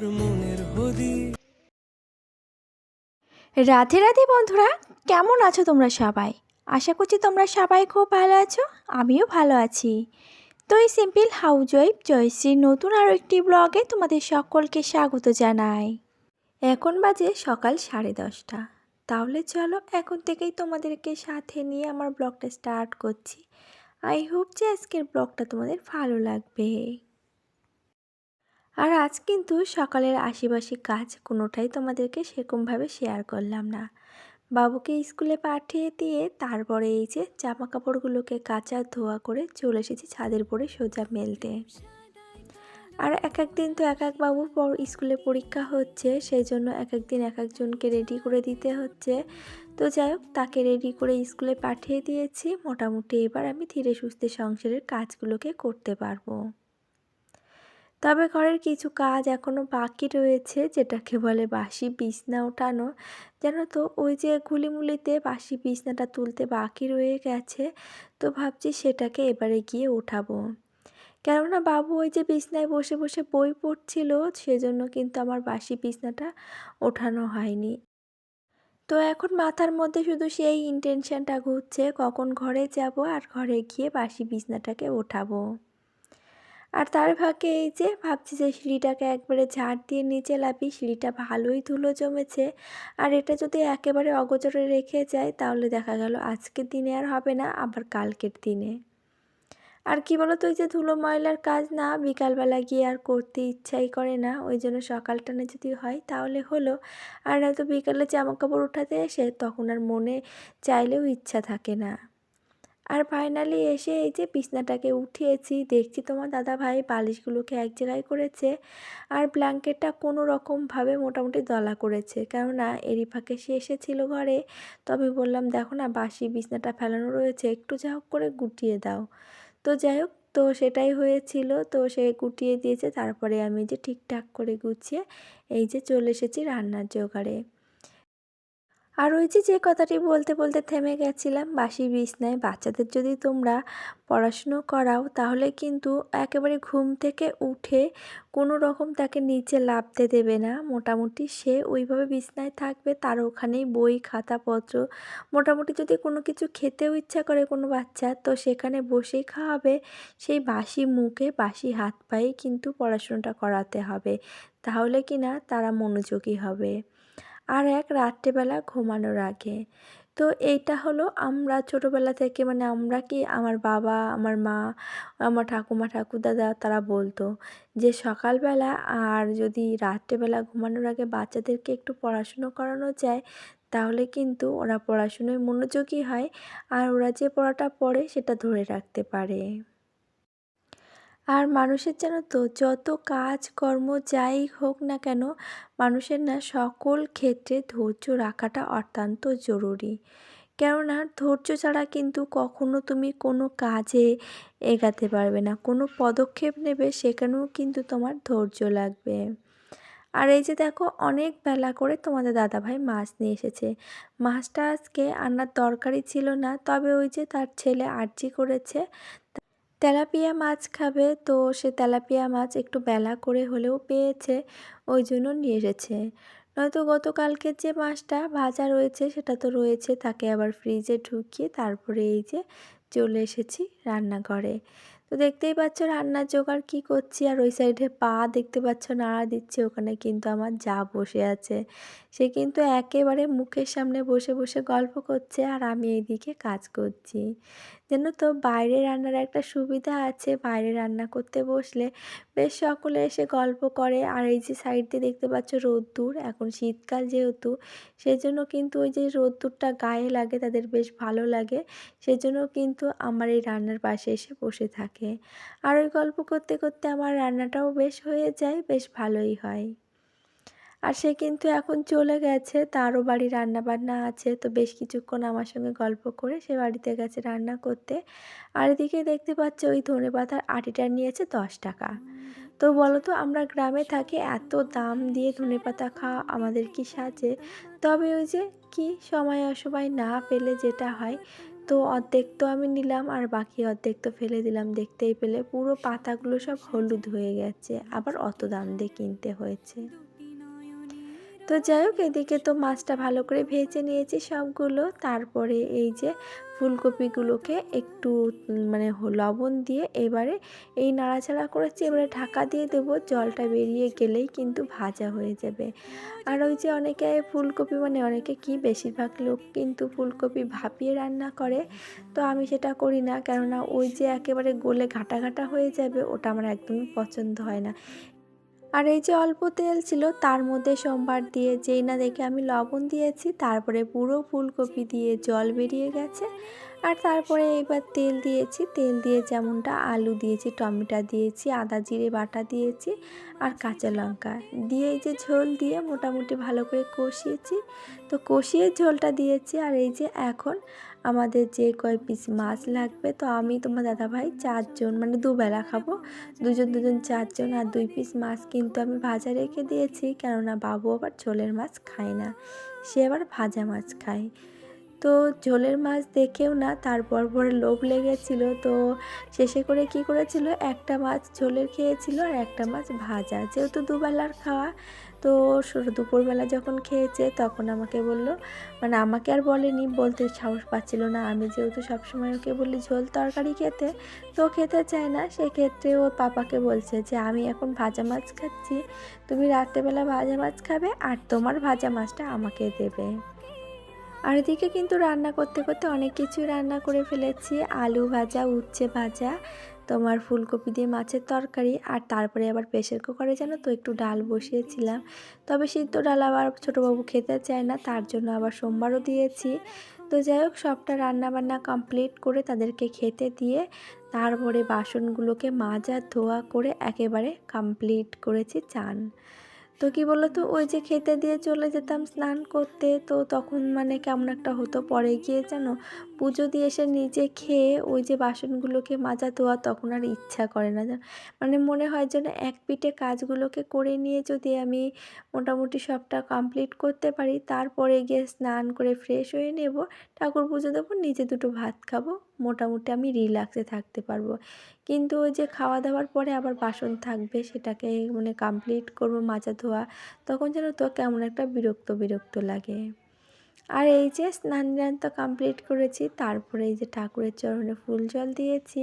আমার মনের হদি রাধে রাধে বন্ধুরা, কেমন আছো তোমরা সবাই? আশা করছি তোমরা সবাই খুব ভালো আছো, আমিও ভালো আছি। তো এই সিম্পল হাউজ ওয়াইফ জয়শ্রীর নতুন আরও একটি ব্লগে তোমাদের সকলকে স্বাগত জানাই। এখন বাজে সকাল সাড়ে দশটা। তাহলে চলো এখন থেকেই তোমাদেরকে সাথে নিয়ে আমার ব্লগটা স্টার্ট করছি। আই হোপ যে আজকের ব্লগটা তোমাদের ভালো লাগবে। আর আজ কিন্তু সকালের আশেপাশে কাজ কোনোটাই তোমাদেরকে সেরকমভাবে শেয়ার করলাম না। বাবুকে স্কুলে পাঠিয়ে দিয়ে তারপরে এই যে জামা কাপড়গুলোকে কাচা ধোয়া করে চলে এসেছি ছাদের পরে সোজা মেলতে। আর এক এক দিন তো এক এক বাবুর পর স্কুলে পরীক্ষা হচ্ছে, সেই জন্য এক এক দিন এক একজনকে রেডি করে দিতে হচ্ছে। তো যাই হোক, তাকে রেডি করে স্কুলে পাঠিয়ে দিয়েছি। মোটামুটি এবার আমি ধীরে সুস্থে সংসারের কাজগুলোকে করতে পারব। তবে ঘরের কিছু কাজ এখনও বাকি রয়েছে, যেটাকে বলে বাসি বিছনা ওঠানো। জানো তো ওই যে গুলিমুলিতে বাসি বিছনাটা তুলতে বাকি রয়ে গেছে, তো ভাবছি সেটাকে এবারে গিয়ে ওঠাবো। কেননা বাবু ওই যে বিছনায় বসে বসে বই পড়ছিল, সেজন্য কিন্তু আমার বাসি বিছনাটা ওঠানো হয়নি। তো এখন মাথার মধ্যে শুধু সেই ইন্টেনশনটা ঘুরছে, কখন ঘরে যাব আর ঘরে গিয়ে বাসি বিছনাটাকে ওঠাবো। আর তার ফাঁকে এই যে ভাবছি যে সিঁড়িটাকে একবারে ঝাড় দিয়ে নিচে লাবি, সিঁড়িটা ভালোই ধুলো জমেছে। আর এটা যদি একেবারে অগোচরে রেখে যায়, তাহলে দেখা গেল আজকের দিনে আর হবে না, আবার কালকের দিনে। আর কি বলো তো ওই যে ধুলো ময়লার কাজ না, বিকালবেলা গিয়ে আর করতে ইচ্ছাই করে না, ওই জন্য সকালটানে যদি হয়, তাহলে হলো। আর নয়তো বিকালে জামা কাপড় উঠাতে এসে তখন আর মনে চাইলেও ইচ্ছা থাকে না। আর ফাইনালি এসে এই যে বিছনাটাকে উঠিয়েছি, দেখছি তোমার দাদা ভাই বালিশগুলোকে এক জায়গায় করেছে আর ব্ল্যাঙ্কেটটা কোনো রকমভাবে মোটামুটি দলা করেছে। কেননা এরই ফাঁকে সে এসেছিল ঘরে তো আমি বললাম, দেখো না, বাসি বিছনাটা ফেলানো রয়েছে, একটু যা হোক করে গুটিয়ে দাও। তো যাই হোক, তো সেটাই হয়েছিল। তো সে গুটিয়ে দিয়েছে, তারপরে আমি যে ঠিকঠাক করে গুছিয়ে এই যে চলে এসেছি রান্নার জোগাড়ে। আর ওই যে যে কথাটি বলতে বলতে থেমে গেছিলাম বাসি বিছনায়। বাচ্চাদের যদি তোমরা পড়াশুনো করাও, তাহলে কিন্তু একেবারে ঘুম থেকে উঠে কোনো রকম তাকে নিচে লাভতে দেবে না। মোটামুটি সে ওইভাবে বিছনায় থাকবে, তার ওখানেই বই, খাতাপত্র, মোটামুটি যদি কোনো কিছু খেতেও ইচ্ছা করে কোনো বাচ্চা, তো সেখানে বসেই খাওয়াবে। সেই বাসি মুখে বাসি হাত পায়ে কিন্তু পড়াশুনোটা করাতে হবে। তাহলে কি না, তারা মনোযোগী হবে। আর এক রাত্রেবেলা ঘুমানোর আগে। তো এইটা হলো আমরা ছোটোবেলা থেকে মানে আমরা কি আমার বাবা, আমার মা, আমার ঠাকুমা, ঠাকুরদাদা তারা বলতো যে সকালবেলা আর যদি রাত্রেবেলা ঘুমানোর আগে বাচ্চাদেরকে একটু পড়াশুনো করানো যায়, তাহলে কিন্তু ওরা পড়াশুনোয় মনোযোগী হয় আর ওরা যে পড়াটা পড়ে সেটা ধরে রাখতে পারে। আর মানুষের যেন তো, যত কাজ, কর্ম যাই হোক না কেন, মানুষের না সকল ক্ষেত্রে ধৈর্য রাখাটা অত্যন্ত জরুরি। কেননা ধৈর্য ছাড়া কিন্তু কখনো তুমি কোনো কাজে এগাতে পারবে না, কোনো পদক্ষেপ নেবে সেখানেও কিন্তু তোমার ধৈর্য লাগবে। আর এই যে দেখো, অনেক বেলা করে তোমাদের দাদাভাই মাছ নিয়ে এসেছে। মাছটা আজকে আনার দরকারই ছিল না, তবে ওই যে তার ছেলে আর্জি করেছে তেলাপিয়া মাছ খাবে, তো সে তেলাপিয়া মাছ একটু বেলা করে হলেও পেয়েছে, ওই জন্য নিয়ে এসেছে। নয়তো গতকালকের যে মাছটা ভাজা রয়েছে সেটা তো রয়েছে, তাকে আবার ফ্রিজে ঢুকিয়ে তারপরে এই যে চলে এসেছি রান্নাঘরে। তো দেখতেই পাচ্ছ রান্নার জোগাড় কী করছি, আর ওই সাইডে পা দেখতে পাচ্ছ, নাড়া দিচ্ছে, ওখানে কিন্তু আমার যা বসে আছে। সে কিন্তু একেবারে মুখের সামনে বসে বসে গল্প করছে আর আমি এইদিকে কাজ করছি। যেন তো, বাইরে রান্নার একটা সুবিধা আছে। বাইরে রান্না করতে বসলে বেশ সকলে এসে গল্প করে। আর এই যে সাইড দিয়ে দেখতে পাচ্ছ রোদ্দুর, এখন শীতকাল যেহেতু সেই জন্য কিন্তু ওই যে রোদ্দুরটা গায়ে লাগে, তাদের বেশ ভালো লাগে। সেজন্য কিন্তু আমার এই রান্নার পাশে এসে বসে থাকে। আর ওই গল্প করতে করতে আমার রান্নাটাও বেশ হয়ে যায়, বেশ ভালোই হয়। আর সে কিন্তু এখন চলে গেছে। তারও বাড়ি রান্না বান্না আছে। তো বেশ কিছুক্ষণ আমার সঙ্গে গল্প করে সে বাড়িতে গেছে রান্না করতে। আর এদিকে দেখতে পাচ্ছ, ওই ধনে পাতার আটিটা নিয়েছে দশ টাকা। তো বলো তো আমরা গ্রামে থাকি, এত দাম দিয়ে ধনে পাতা খাওয়া আমাদের কি সাজে? তবে ওই যে কি সময় অসময় না পেলে যেটা হয়, তো অর্ধেক তো আমি নিলাম আর বাকি অর্ধেক তো ফেলে দিলাম। দেখতেই পেলে পুরো পাতাগুলো সব হলুদ হয়ে গেছে। আবার অত দাম দিয়ে কিনতে হয়েছে। তো যাই হোক, এদিকে তো মাছটা ভালো করে ভেজে নিয়েছি সবগুলো। তারপরে এই যে ফুলকপিগুলোকে একটু মানে লবণ দিয়ে এবারে এই নাড়াচাড়া করেছি, এবারে ঢাকা দিয়ে দেবো। জলটা বেরিয়ে গেলেই কিন্তু ভাজা হয়ে যাবে। আর ওই যে অনেকে ফুলকপি মানে অনেকে কি বেশিরভাগ লোক কিন্তু ফুলকপি ভাপিয়ে রান্না করে, তো আমি সেটা করি না। কেননা ওই যে একেবারে গোলে ঘাটা ঘাটা হয়ে যাবে, ওটা আমার একদমই পছন্দ হয় না। আর এই যে অল্প তেল ছিল, তার মধ্যে সোমবার দিয়ে যেই না দেখে আমি লবণ দিয়েছি, তারপরে পুরো ফুলকপি দিয়ে জল বেরিয়ে গেছে। আর তারপরে এবার তেল দিয়েছি, তেল দিয়ে যেমনটা আলু দিয়েছি, টমেটো দিয়েছি, আদা, জিরে বাটা দিয়েছি আর কাঁচা লঙ্কা। দিয়ে এই যে ঝোল দিয়ে মোটামুটি ভালো করে কষিয়েছি। তো কষিয়ে ঝোলটা দিয়েছি আর এই যে এখন আমাদের যে কয় পিস মাছ লাগবে, তো আমি তোমার দাদাভাই চারজন মানে দুবেলা খাব। দুজন দুজন, চারজন আর দুই পিস মাছ কিন্তু আমি ভাজা রেখে দিয়েছি, কেননা বাবু আবার ঝোলের মাছ খায় না। সে আবার ভাজা মাছ খায়। তো ঝোলের মাছ দেখেও না, তারপর পরে লোভ লেগেছিল, তো শেষে করে কি করেছিল? একটা মাছ ঝোলের খেয়েছিল আর একটা মাছ ভাজা। যেহেতু দুবেলার খাওয়া তো দুপুরবেলা যখন খেয়েছে তখন আমাকে বলল মানে আমাকে আর বলেনি, বলতে সাহস পাচ্ছিল না। আমি যেহেতু সবসময় ওকে বলি ঝোল তরকারি খেতে, তো খেতে চায় না। সেক্ষেত্রে ওর পাপাকে বলছে যে, আমি এখন ভাজা মাছ খাচ্ছি। তুমি রাত্রেবেলা ভাজা মাছ খাবে আর তোমার ভাজা মাছটা আমাকে দেবে। আর এদিকে কিন্তু রান্না করতে করতে অনেক কিছুই রান্না করে ফেলেছি। আলু ভাজা, উচ্ছে ভাজা তোমার ফুলকপি দিয়ে মাছের তরকারি আর তারপরে আবার প্রেশার কুকারে যেন তো একটু ডাল বসিয়েছিলাম। তবে সিদ্ধ ডাল আবার ছোটোবাবু খেতে চায় না, তার জন্য আবার সোমবারও দিয়েছি। তো যাই হোক, সবটা রান্নাবান্না কমপ্লিট করে তাদেরকে খেতে দিয়ে তারপরে বাসনগুলোকে মাজা ধোয়া করে একেবারে কমপ্লিট করেছি চান। তো কী বলো তো ওই যে খেতে দিয়ে চলে যেতাম স্নান করতে, তো তখন মানে কেমন একটা হতো, পরে গিয়ে যেন পুজো দিয়ে এসে নিজে খেয়ে ওই যে বাসনগুলোকে মাজা ধোয়া তখন আর ইচ্ছা করে না মানে মনে হয় যেন এক পিঠে কাজগুলোকে করে নিয়ে যদি আমি মোটামুটি সবটা কমপ্লিট করতে পারি, তারপরে গিয়ে স্নান করে ফ্রেশ হয়ে নেব, ঠাকুর পুজো দেবো, নিজে দুটো ভাত খাব। মোটামুটি আমি রিল্যাক্সে থাকতে পারব। কিন্তু ওই যে খাওয়া দাওয়ার পরে আবার বাসন থাকবে, সেটাকে মানে কমপ্লিট করব মাজা ধোয়া, তখন যেন তো কেমন একটা বিরক্ত বিরক্ত লাগে। আর এই যে স্নান তো কমপ্লিট করেছি, তারপরে এই যে ঠাকুরের চরণে ফুল জল দিয়েছি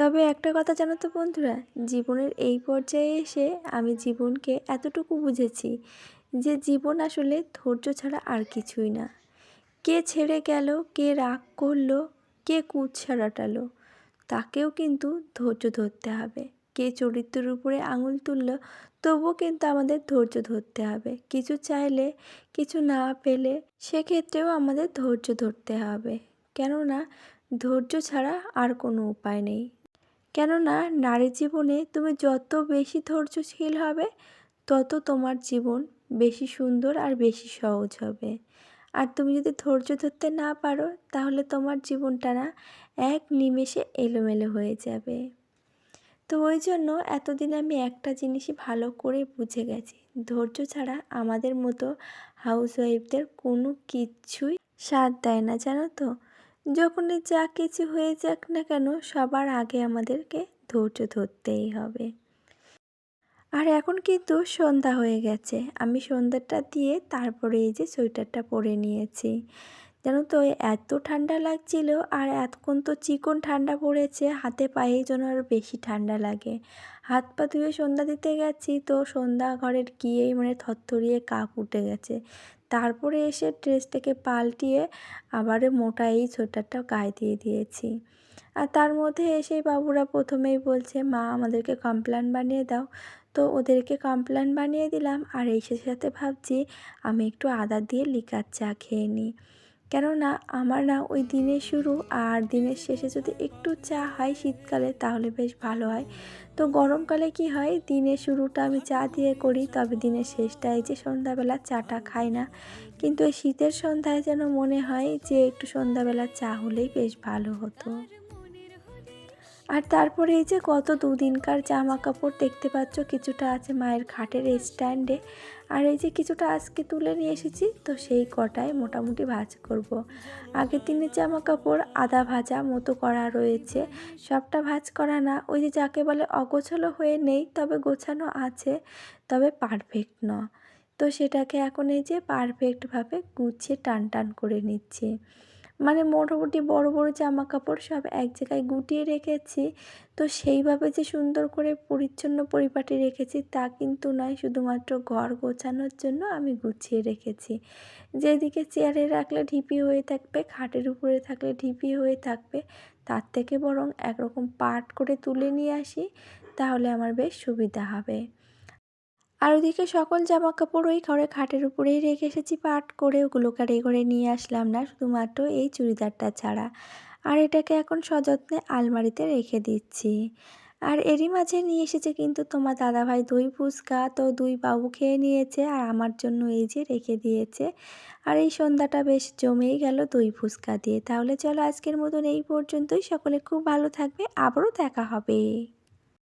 তবে একটা কথা জানো তো বন্ধুরা, জীবনের এই পর্যায়ে এসে আমি জীবনকে এতটুকু বুঝেছি যে জীবন আসলে ধৈর্য ছাড়া আর কিছুই না। কে ছেড়ে গেল, কে রাগ করল, কে কুচ ছাড়াটালো তাকেও কিন্তু ধৈর্য ধরতে হবে। কে চরিত্রের উপরে আঙুল তুললো, তবুও কিন্তু আমাদের ধৈর্য ধরতে হবে। কিছু চাইলে, কিছু না পেলে সেক্ষেত্রেও আমাদের ধৈর্য ধরতে হবে। কেননা, ধৈর্য ছাড়া আর কোনো উপায় নেই। কেননা নারী জীবনে তুমি যত বেশি ধৈর্যশীল হবে, তত তোমার জীবন বেশি সুন্দর আর বেশি সহজ হবে। আর তুমি যদি ধৈর্য ধরতে না পারো, তাহলে তোমার জীবনটা না এক নিমেষে এলোমেলো হয়ে যাবে। তো ওই জন্য এতদিন আমি একটা জিনিসই ভালো করে বুঝে গেছি। ধৈর্য ছাড়া আমাদের মতো হাউস ওয়াইফদের কোনো কিচ্ছুই সাথ দেয় না, জানো তো? যখনই যা কিছু হয়ে যাক না কেন সবার আগে আমাদেরকে ধৈর্য ধরতেই হবে। আর এখন কিন্তু সন্ধ্যা হয়ে গেছে। আমি সন্ধ্যাটা দিয়ে তারপরে এই যে সোয়েটারটা পরে নিয়েছি। জানো তো, এত ঠান্ডা লাগছিল আর এতক্ষণ তো চিকন ঠান্ডা পড়েছে, হাতে পায়ে যেন আরও বেশি ঠান্ডা লাগে। হাত পা ধুয়ে সন্ধ্যা দিতে গেছি তো সন্ধ্যা ঘরের গিয়েই মানে থরথরিয়ে কাপ উঠে গেছে। তারপরে এসে ড্রেসটাকে পাল্টিয়ে আবার মোটা এই সোয়েটারটা গায়ে দিয়ে দিয়েছি। আর তার মধ্যে এসে বাবুরা প্রথমেই বলছে, মা, আমাদেরকে কমপ্ল্যান বানিয়ে দাও। তো ওদেরকে কমপ্ল্যান বানিয়ে দিলাম আর এই সাথে ভাবছি আমি একটু আদা দিয়ে লিকার চা খেয়ে নিই। কেননা আমার না ওই দিনের শুরু আর দিনের শেষে যদি একটু চা হয় শীতকালে তাহলে বেশ ভালো হয়। তো গরমকালে কি হয়? দিনের শুরুটা আমি চা দিয়ে করি, তবে দিনের শেষটা এই যে সন্ধ্যাবেলা চাটা খাই না। কিন্তু এই শীতের সন্ধ্যায় যেন মনে হয় যে একটু সন্ধ্যাবেলা চা হলেই বেশ ভালো হতো। আর তারপরে এই যে গত দুদিনকার জামা কাপড় দেখতে পাচ্ছ, কিছুটা আছে মায়ের খাটের স্ট্যান্ডে। আর এই যে কিছুটা আজকে তুলে নিয়ে এসেছি, তো সেই কটায় মোটামুটি ভাজ করব। আগের দিনের জামা কাপড় আদা ভাজা, মতো করা রয়েছে। সবটা ভাজ করা না, ওই যে যাকে বলে অগোছালো হয়ে নেই, তবে গোছানো আছে, তবে পারফেক্ট ন। তো সেটাকে এখন এই যে পারফেক্টভাবে গুছিয়ে টান টান করে নিচ্ছি। মানে মোটামুটি বড় বড় জামা কাপড় সব এক জায়গায় গুটিয়ে রেখেছি। তো সেইভাবে যে সুন্দর করে পরিচ্ছন্ন পরিপাটি রেখেছি তা কিন্তু নয়, শুধুমাত্র ঘর গোছানোর জন্য আমি গুছিয়ে রেখেছি। যেদিকে চেয়ারে রাখলে ঢিপি হয়ে থাকবে, খাটের উপরে থাকলে ঢিপি হয়ে থাকবে, তার থেকে বরং একরকম পাট করে তুলে নিয়ে আসি, তাহলে আমার বেশ সুবিধা হবে। আর ওদিকে সকল জামা কাপড় ওই ঘরে খাটের উপরেই রেখে এসেছি, পাট করে ওগুলোকে আর এই ঘরে নিয়ে আসলাম না, শুধুমাত্র এই চুড়িদারটা ছাড়া। আর এটাকে এখন সযত্নে আলমারিতে রেখে দিচ্ছি। আর এরই মাঝে নিয়ে এসেছে কিন্তু তোমার দাদাভাই দই ফুচকা তো দুই বাবু খেয়ে নিয়েছে আর আমার জন্য এই যে রেখে দিয়েছে। আর এই সন্ধ্যাটা বেশ জমেই গেল দই ফুচকা দিয়ে। তাহলে চলো আজকের মতন এই পর্যন্তই। সকলে খুব ভালো থাকবে। আবারও দেখা হবে।